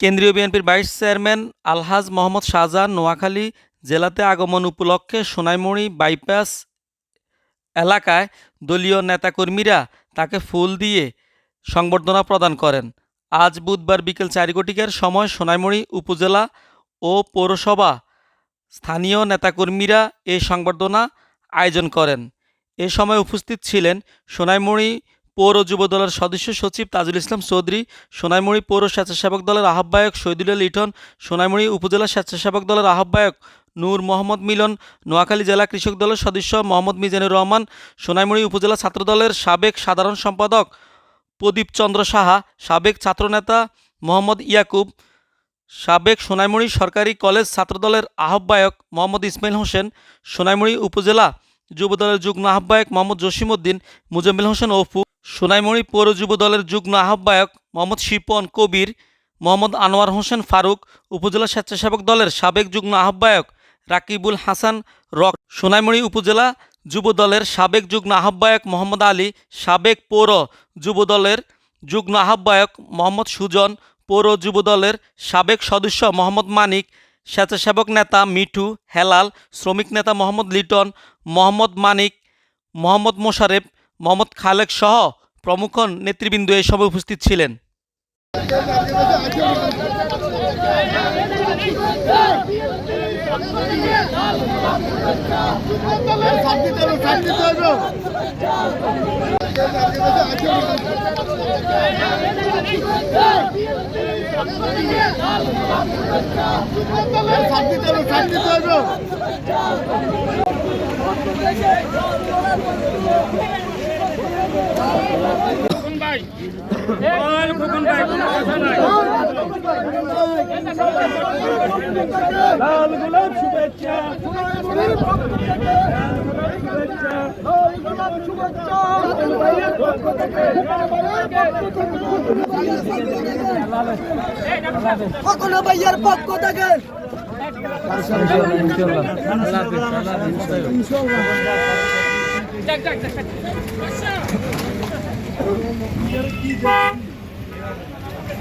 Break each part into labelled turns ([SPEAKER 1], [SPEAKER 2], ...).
[SPEAKER 1] কেন্দ্রীয় বিএনপির vice chairman Alhaj Mohammad Shahjahan Noakhali জেলাতে আগমন উপলক্ষে সোনাইমুড়ি বাইপাস এলাকায় দলীয় নেতাকর্মীরা তাকে ফুল দিয়ে সংবর্ধনা প্রদান করেন। আজ বুধবার বিকেল চার কোটিকার সময় সোনাইমুড়ি উপজেলা ও পৌরসভা স্থানীয় নেতাকর্মীরা এই সংবর্ধনা আয়োজন করেন। এ সময় উপস্থিত ছিলেন সোনাইমুড়ি পৌর যুব দলের সদস্য সচিব তাজুল ইসলাম চৌধুরী, সোনাইমুড়ি পৌর স্বেচ্ছাসেবক দলের আহ্বায়ক শহীদুল লিটন, সোনাইমুড়ি উপজেলা স্বেচ্ছাসেবক দলের আহ্বায়ক নূর মোহাম্মদ মিলন, নোয়াখালী জেলা কৃষক দলের সদস্য মোহাম্মদ মিজানুর রহমান, সোনাইমুড়ি উপজেলা ছাত্রদলের সাবেক সাধারণ সম্পাদক প্রদীপ চন্দ্র সাহা, সাবেক ছাত্রনেতা মোহাম্মদ ইয়াকুব, সাবেক সোনাইমুড়ি সরকারি কলেজ ছাত্রদলের আহ্বায়ক মোহাম্মদ ইসমাইল হোসেন, সোনাইমুড়ি উপজেলা যুবদলের যুগ্ম আহ্বায়ক মোহাম্মদ জসিমউদ্দিন, মুজাম্মিল হোসেন অপু সোনাইমুড়ি পৌর যুব দলের যুগ্ম আহ্বায়ক মোহাম্মদ শিপন কবির, মোহাম্মদ আনোয়ার হোসেন ফারুক, উপজেলা স্বেচ্ছাসেবক দলের সাবেক যুগ্ম আহ্বায়ক রাকিবুল হাসান রক, সোনাইমুড়ি উপজেলা যুব দলের সাবেক যুগ্ম আহ্বায়ক মোহাম্মদ আলী, সাবেক পৌর যুব দলের যুগ্ম আহ্বায়ক মোহাম্মদ সুজন, পৌর যুব দলের সাবেক সদস্য মোহাম্মদ মানিক, স্বেচ্ছাসেবক নেতা মিঠু হেলাল, শ্রমিক নেতা মোহাম্মদ লিটন, মোহাম্মদ মানিক, মোহাম্মদ মোশারেফ মোহাম্মদ খালেক সহ প্রমুখ নেতৃবৃন্দ এই সভায় উপস্থিত ছিলেন।
[SPEAKER 2] লাল গোলাপ শুভেচ্ছা
[SPEAKER 3] কখনো ভাইয়ার পক্ষ থেকে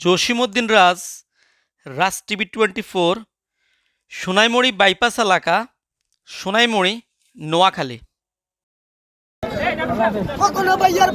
[SPEAKER 1] Jasimuddin Raj Raj TV twenty four Sonaimuri bypass এলাকা সোনাইমুড়ি নোয়াখালী।
[SPEAKER 3] কখনো ভাইয়ার